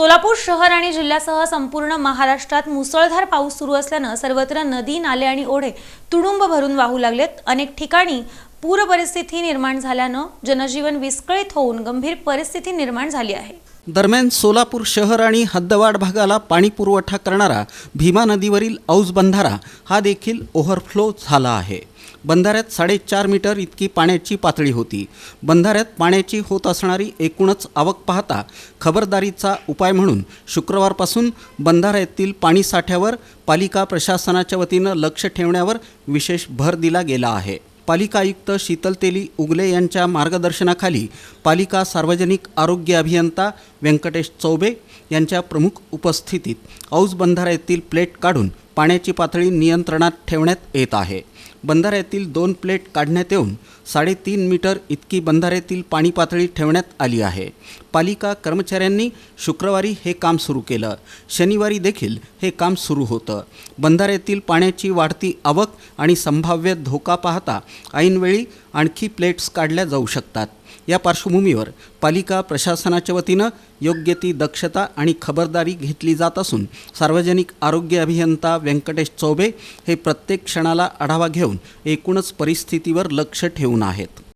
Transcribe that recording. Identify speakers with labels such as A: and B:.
A: सोलापूर शहर आणि जिल्ह्यासह संपूर्ण महाराष्ट्रात मुसळधार पाऊस सुरू असल्यानं सर्वत्र नदी नाले आणि ओढे तुडुंब भरून वाहू लागलेत. अनेक ठिकाणी पूर परिस्थिती निर्माण झाल्यानं जनजीवन विस्कळीत होऊन गंभीर परिस्थिती निर्माण झाली आहे.
B: दरम्यान सोलापूर शहर आणि हद्दवाड भागाला पाणी पुरवठा करणारा भीमा नदीवरील औज बंधारा हा देखील ओव्हरफ्लो झाला आहे. बंधाऱ्यात साडेचार मीटर इतकी पाण्याची पातळी होती. बंधाऱ्यात पाण्याची होत असणारी एकूणच आवक पाहता खबरदारीचा उपाय म्हणून शुक्रवारपासून बंधाऱ्यातील पाणी साठ्यावर पालिका प्रशासनाच्या वतीनं लक्ष ठेवण्यावर विशेष भर दिला गेला आहे. पालिका आयुक्त शीतल तेली उगले यांच्या मार्गदर्शनाखाली पालिका सार्वजनिक आरोग्य अभियंता व्यंकटेश चौबे यांच्या प्रमुख उपस्थितीत औज येथील प्लेट काढून पाण्याची पातळी नियंत्रणात ठेवण्यात येत आहे. बंधाऱ्यातील दोन प्लेट काढण्यात येऊन साडेतीन मीटर इतकी बंधाऱ्यातील पाणी पातळी ठेवण्यात आली आहे. पालिका कर्मचाऱ्यांनी शुक्रवारी हे काम सुरू केलं. शनिवारी देखील हे काम सुरू होतं. बंधाऱ्यातील पाण्याची वाढती आवक आणि संभाव्य धोका पाहता ऐनवेळी आणखी प्लेट्स काढल्या जाऊ शकतात. या पार्श्वभूमीवर पालिका प्रशासनाच्या वतीनं योग्य ती दक्षता आणि खबरदारी घेतली जात असून सार्वजनिक आरोग्य अभियंता व्यंकटेश चौबे हे प्रत्येक क्षणाला आढावा घेऊन एकूणच परिस्थितीवर लक्ष ठेवून आहेत.